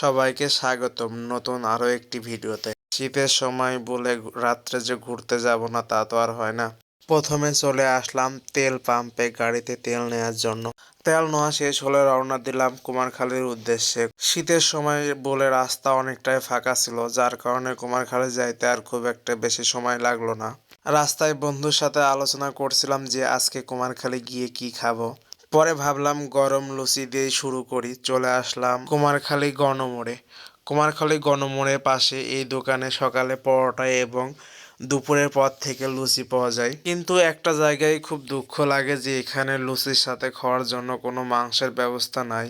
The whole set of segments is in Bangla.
সবাইকে স্বাগতম নতুন আরও একটি ভিডিওতে। শীতের সময় বলে রাত্রে যে ঘুরতে যাব না, তা তো আর হয় না। প্রথমে চলে আসলাম তেল পাম্পে গাড়িতে তেল নেওয়ার জন্য। তেল নেওয়া শেষ হলে রওনা দিলাম কুমারখালীর উদ্দেশ্যে। শীতের সময় বলে রাস্তা অনেকটাই ফাঁকা ছিল, যার কারণে কুমারখালী যাইতে আর খুব একটা বেশি সময় লাগল না। রাস্তায় বন্ধুর সাথে আলোচনা করছিলাম যে আজকে কুমারখালী গিয়ে কি খাব। পরে ভাবলাম গরম লুচি দিয়ে শুরু করি, চলে আসলাম কুমারখালী গণমোড়ে। কুমারখালী গণমোড়ের পাশে এই দোকানে সকালে পরোটা এবং দুপুরের পর থেকে লুচি পাওয়া যায়। কিন্তু একটা জায়গায় খুব দুঃখ লাগে যে এখানে লুচির সাথে খাওয়ার জন্য কোনো মাংসের ব্যবস্থা নাই।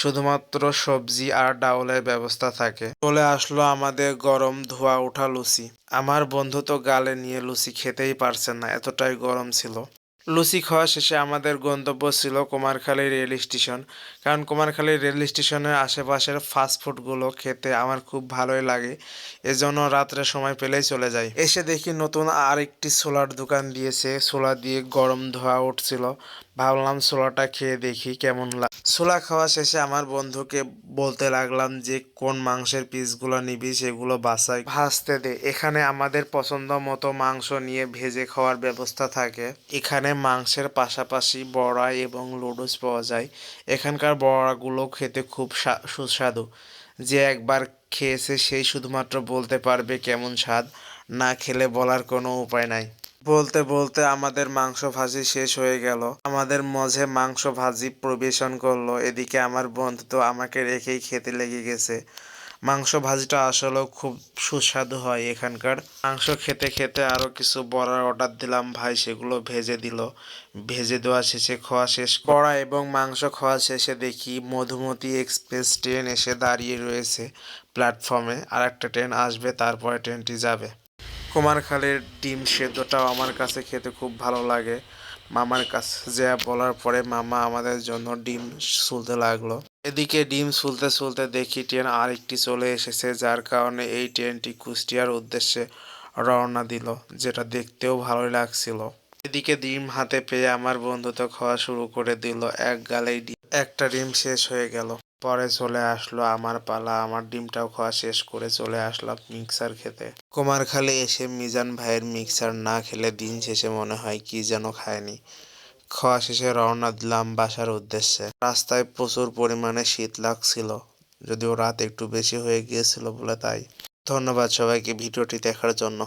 শুধুমাত্র সবজি আর ডাউলের ব্যবস্থা থাকে। চলে আসলো আমাদের গরম ধোয়া ওঠা লুচি। আমার বন্ধু তো গালে নিয়ে লুচি খেতেই পারছে না, এতটাই গরম ছিল। লুচি খাওয়া শেষে আমাদের গন্তব্য ছিল কুমারখালী রেল স্টেশন। কারণ কুমারখালী রেল স্টেশনের আশেপাশের ফাস্টফুডগুলো খেতে আমার খুব ভালোই লাগে। এজন্য রাত্রে সময় পেলেই চলে যাই। এসে দেখি নতুন আরেকটি সোলার দোকান দিয়েছে। সোলা দিয়ে গরম ধোয়া উঠছিল। ভাবলাম সোলাটা খেয়ে দেখি কেমন লাগে সোলা খাওয়া শেষে আমার বন্ধুকে বলতে লাগলাম যে, কোন মাংসের পিসগুলো নিবি সেগুলো বাসাই ভাজতে দে। এখানে আমাদের পছন্দ মতো মাংস নিয়ে ভেজে খাওয়ার ব্যবস্থা থাকে। এখানে মাংসের পাশাপাশি বড়া এবং লুডুস পাওয়া যায়। এখানকার বড়াগুলো খেতে খুব সুস্বাদু। যে একবার খেয়েছে সেই শুধুমাত্র বলতে পারবে কেমন স্বাদ, না খেলে বলার কোনো উপায় নাই। বলতে বলতে আমাদের মাংস ভাজি শেষ হয়ে গেল। আমাদের মঝে মাংস ভাজি পরিবেশন করল। এদিকে আমার বন্ধু তো আমাকে রেখেই খেতে লেগে গেছে। মাংস ভাজিটা আসলেও খুব সুস্বাদু হয় এখানকার। মাংস খেতে খেতে আরও কিছু বড়ার অর্ডার দিলাম ভাই, সেগুলো ভেজে দিল। ভেজে দেওয়া শেষে, খাওয়া শেষ। করা এবং মাংস খাওয়া শেষে দেখি মধুমতি এক্সপ্রেস ট্রেন এসে দাঁড়িয়ে রয়েছে প্ল্যাটফর্মে আর একটা ট্রেন আসবে, তারপরে ট্রেনটি যাবে। কুমারখালীর ডিম সেদ্ধটাও আমার কাছে খেতে খুব ভালো লাগে। মামার কাছে যা বলার পরে মামা আমাদের জন্য ডিম সুলতে লাগল। এদিকে ডিম সুলতে সুলতে দেখি ট্রেন আরেকটি চলে এসেছে, যার কারণে এই ট্রেনটি কুষ্টিয়ার উদ্দেশ্যে রওনা দিল, যেটা দেখতেও ভালোই লাগছিল। এদিকে ডিম হাতে পেয়ে আমার বন্ধু তো খাওয়া শুরু করে দিল, এক গালেই ডিম একটা ডিম শেষ হয়ে গেল। পরে চলে আসলো আমার পালা। আমার ডিমটাও খাওয়া শেষ করে চলে আসলাম মিক্সার খেতে। কুমারখালী এসে মিজান ভাইয়ের মিক্সার না খেলে দিন শেষে মনে হয় কি যেন খায়নি। খাওয়া শেষে রওনা দিলাম বাসার উদ্দেশ্যে। রাস্তায় প্রচুর পরিমাণে শীত লাগছিল। যদিও রাত একটু বেশি হয়ে গিয়েছিল বলে তাই। ধন্যবাদ সবাইকে ভিডিওটি দেখার জন্য।